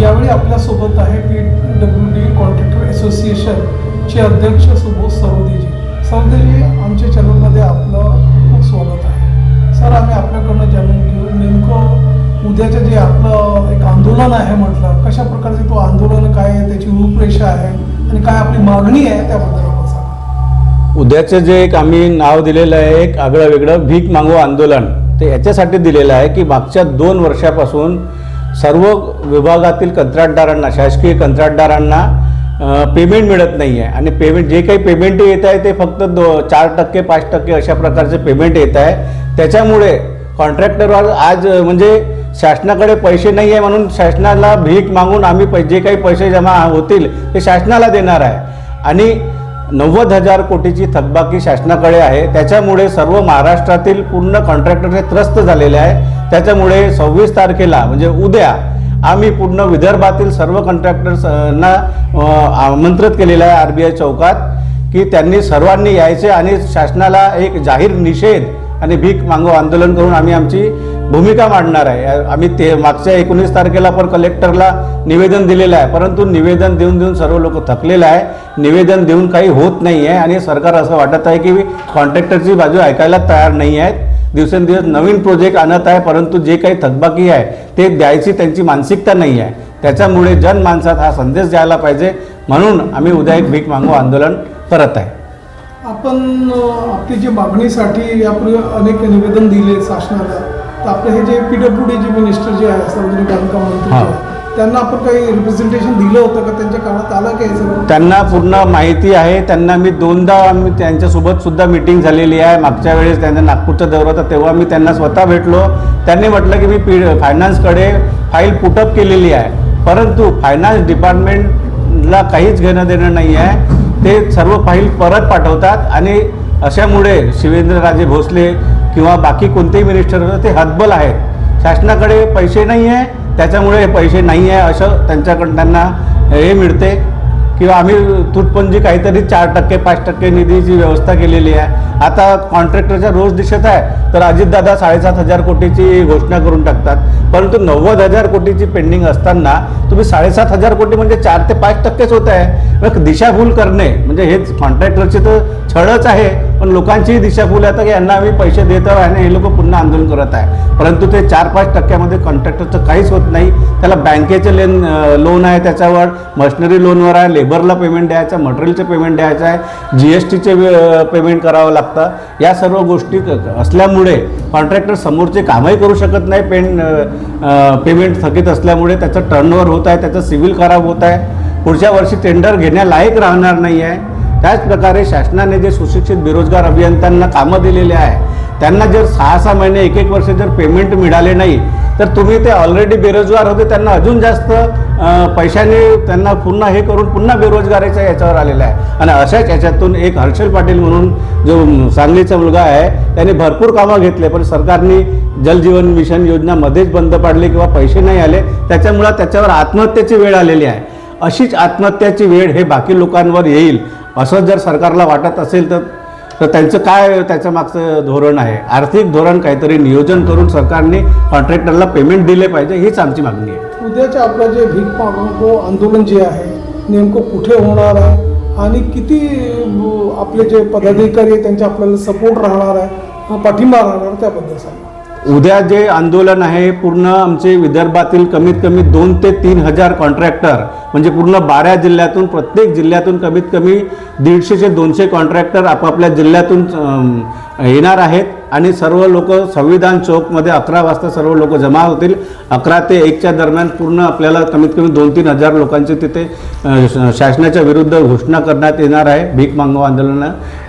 यावेळी आपल्यासोबत आहे पी डब्ल्यू डी कॉन्ट्रॅक्टर असोसिएशनचे अध्यक्ष सुबोध सरोदेजी सरोदेजी आमच्या चॅनलमध्ये आपलं खूप स्वागत आहे. सर आम्ही आपल्याकडनं जाणून घेऊ. नेमकं उद्याचं जे आपलं एक आंदोलन आहे म्हटलं कशा प्रकारचे तो आंदोलन काय आहे त्याची रूपरेषा आहे आणि काय आपली मागणी आहे त्याबद्दल उद्याचं जे एक आम्ही नाव दिलेलं आहे एक आगळं वेगळं भीक मागो आंदोलन ते याच्यासाठी दिलेलं आहे की मागच्या दोन वर्षापासून सर्व विभागातील कंत्राटदारांना शासकीय कंत्राटदारांना पेमेंट मिळत नाही आहे आणि पेमेंट जे काही पेमेंट येत आहे ते फक्त दो चार टक्के पाच टक्के अशा प्रकारचे पेमेंट येत आहे. त्याच्यामुळे कॉन्ट्रॅक्टरवर आज म्हणजे शासनाकडे पैसे नाही आहे म्हणून शासनाला भीक मागून आम्ही पै जे काही पैसे जमा होतील ते शासनाला देणार आहे. आणि नव्वद हजार कोटीची थकबाकी शासनाकडे आहे. त्याच्यामुळे सर्व महाराष्ट्रातील पूर्ण कॉन्ट्रॅक्टर हे त्रस्त झालेले आहे. त्याच्यामुळे सव्वीस तारखेला म्हणजे उद्या आम्ही पूर्ण विदर्भातील सर्व कॉन्ट्रॅक्टर्सना आमंत्रित केलेलं आहे आर बी आय चौकात की त्यांनी सर्वांनी यायचे आणि शासनाला एक जाहीर निषेध आणि भीक मागो आंदोलन करून आम्ही आमची भूमिका मांडणार आहे. आम्ही ते मागच्या एकोणीस तारखेला पण कलेक्टरला निवेदन दिलेलं आहे. परंतु निवेदन देऊन देऊन सर्व लोक थकलेलं आहे. निवेदन देऊन काही होत नाही आहे आणि सरकार असं वाटत आहे की कॉन्ट्रॅक्टरची बाजू ऐकायला तयार नाही आहेत. दिवसेंदिवस नवीन प्रोजेक्ट आणत आहे परंतु जे काही थकबाकी आहे ते द्यायची त्यांची मानसिकता नाही आहे. त्याच्यामुळे जनमानसात हा संदेश द्यायला पाहिजे. म्हणून आम्ही उद्या एक भीक मागू आंदोलन करत आहे. आपण आपली जी मागणीसाठी यापूर्वी अनेक निवेदन दिले शासनाला. तर आपले हे जे पी डब्ल्यू डी जे मिनिस्टर जे आहे सार्वजनिक बांधकाम मंत्री त्यांना आपण काही रिप्रेझेंटेशन दिलं होतं का? त्यांच्या काळात आलं काय सगळं? त्यांना पूर्ण माहिती आहे. त्यांना मी दोनदा आम्ही त्यांच्यासोबत सुद्धा मिटिंग झालेली आहे. मागच्या वेळेस त्यांना नागपूरचा दौरा होता तेव्हा मी त्यांना स्वतः भेटलो. त्यांनी म्हटलं की मी पी फायनान्सकडे फाईल पुटअप केलेली आहे. परंतु फायनान्स डिपार्टमेंटला काहीच घेणं देणं नाही आहे. ते सर्व फाईल परत पाठवतात आणि अशामुळे शिवेंद्रराजे भोसले किंवा बाकी कोणतेही मिनिस्टर ते हतबल आहेत. शासनाकडे पैसे नाही आहे त्याच्यामुळे पैसे नाही आहे असं त्यांच्याकडं त्यांना हे मिळते. किंवा आम्ही तुटपुंजी काहीतरी चार टक्के पाच टक्के निधीची व्यवस्था केलेली आहे. आता कॉन्ट्रॅक्टरच्या रोज दिसत आहे तर अजितदादा साडेसात हजार कोटीची घोषणा करून टाकतात. परंतु नव्वद हजार कोटीची पेंडिंग असताना तुम्ही साडेसात हजार कोटी म्हणजे चार ते पाच टक्केच होत आहे. मग दिशाभूल करणे म्हणजे हेच कॉन्ट्रॅक्टरची तर छळच आहे. पण लोकांचीही दिशाभूल आहे. तर की यांना आम्ही पैसे देत आहे आणि हे लोक पुन्हा आंदोलन करत आहे. परंतु ते चार पाच टक्क्यामध्ये कॉन्ट्रॅक्टरचं काहीच होत नाही. त्याला बँकेचे लेन लोन आहे त्याच्यावर मशिनरी लोनवर आहे लेबरला पेमेंट द्यायचं आहे मटेरियलचं पेमेंट द्यायचं आहे जी एस टीचे पेमेंट करावं लागतं. या सर्व गोष्टी क- असल्यामुळे कॉन्ट्रॅक्टर समोरचे कामही करू शकत नाही. पेन पेमेंट थकीत असल्यामुळे त्याचं टर्नओव्हर होत आहे त्याचं सिव्हिल खराब होत आहे. पुढच्या वर्षी टेंडर घेण्यालायक राहणार नाही आहे त्याचप्रकारे शासनाने जे सुशिक्षित बेरोजगार अभियंत्यांना कामं दिलेले आहे त्यांना जर सहा सहा महिने एक एक वर्ष जर पेमेंट मिळाले नाही तर तुम्ही ते ऑलरेडी बेरोजगार होते त्यांना अजून जास्त पैशाने त्यांना पुन्हा हे करून पुन्हा बेरोजगारीच्या याच्यावर आलेला आहे. आणि अशाच याच्यातून एक हर्षल पाटील म्हणून जो सांगलीचा मुलगा आहे त्याने भरपूर कामं घेतले पण सरकारने जलजीवन मिशन योजना मध्येच बंद पाडली किंवा पैसे नाही आले त्याच्यामुळं त्याच्यावर आत्महत्येची वेळ आलेली आहे. अशीच आत्महत्याची वेळ हे बाकी लोकांवर येईल. असं जर सरकारला वाटत असेल तर तर त्यांचं काय त्याच्या मागचं धोरण आहे? आर्थिक धोरण काहीतरी नियोजन करून सरकारने कॉन्ट्रॅक्टरला पेमेंट दिले पाहिजे हीच आमची मागणी आहे. उद्याच्या आपलं जे भीक पाहणो आंदोलन जे आहे नेमकं कुठे होणार आहे आणि किती आपले जे पदाधिकारी त्यांच्या त्यांचे आपल्याला सपोर्ट राहणार आहे पाठिंबा राहणार त्याबद्दल सांगा. उद्या जे आंदोलन आहे पूर्ण आमचे विदर्भातील कमीत कमी दोन ते तीन हजार कॉन्ट्रॅक्टर म्हणजे पूर्ण बारा जिल्ह्यातून प्रत्येक जिल्ह्यातून कमीत कमी दीडशे ते दोनशे कॉन्ट्रॅक्टर आपापल्या जिल्ह्यातून येणार आहेत. आणि सर्व लोक संविधान चौकमध्ये अकरा वाजता सर्व लोक जमा होतील. अकरा ते एकच्या दरम्यान पूर्ण आपल्याला कमीत कमी दोन तीन हजार लोकांचे तिथे श- शासनाच्या विरुद्ध घोषणा करण्यात येणार आहे. भीक मागवा आंदोलन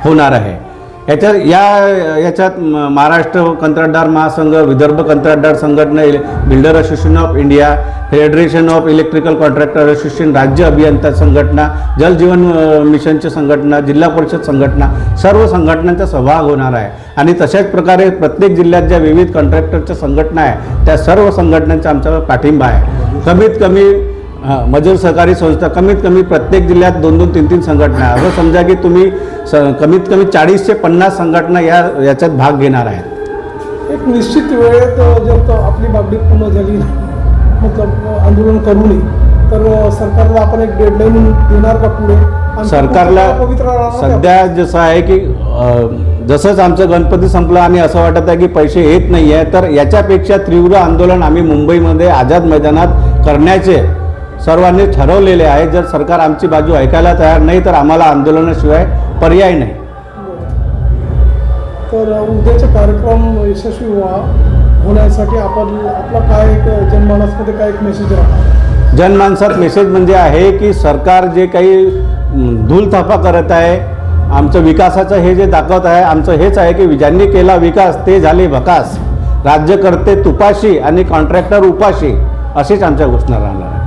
होणार आहे. याच्यात या याच्यात म- महाराष्ट्र कंत्राटदार महासंघ विदर्भ कंत्राटदार संघटना इले- builder association of India federation of electrical contractor association राज्य अभियंता संघटना जल जीवन मिशनची संघटना जिल्हा परिषद संघटना सर्व संघटनांचा सहभाग होणार आहे. आणि तशाच प्रकारे प्रत्येक जिल्ह्यात ज्या विविध कॉन्ट्रॅक्टरच्या संघटना आहे त्या सर्व संघटनांचा आमचा पाठिंबा आहे. कमीत कमी मजूर सहकारी संस्था कमीत कमी प्रत्येक जिल्ह्यात दोन दोन तीन तीन संघटना आहे. असं समजा की तुम्ही स कमीत कमी चाळीस ते पन्नास संघटना या याच्यात भाग घेणार आहेत एक निश्चित वेळेत जर तो आपली मागणी पूर्ण झाली मतलब आंदोलन करू नये तर सरकारला आपण एक डेडलाईन देणार का पुढे सरकारला? सध्या जसं आहे की जसंच आमचं गणपती संपलं आणि असं वाटत आहे की पैसे येत नाही आहे तर याच्यापेक्षा तीव्र आंदोलन आम्ही मुंबईमध्ये आझाद मैदानात करण्याचे सर्वांनी ठरवलेले आहे जर सरकार आमची बाजू ऐकायला तयार नाही तर आम्हाला आंदोलनाशिवाय पर्याय नाही. तर उद्याचे कार्यक्रम यशस्वी व्हा होण्यासाठी आपण आपला काय एक जनमानसमध्ये काय एक मेसेज राहणार? जनमानसात मेसेज म्हणजे आहे की सरकार जे काही धूलथापा करत आहे आमचं विकासाचं हे जे दाखवत आहे आमचं हेच आहे की ज्यांनी केला विकास ते झाले भकास. राज्यकर्ते तुपाशी आणि कॉन्ट्रॅक्टर उपाशी अशीच आमच्या घोषणा राहणार आहे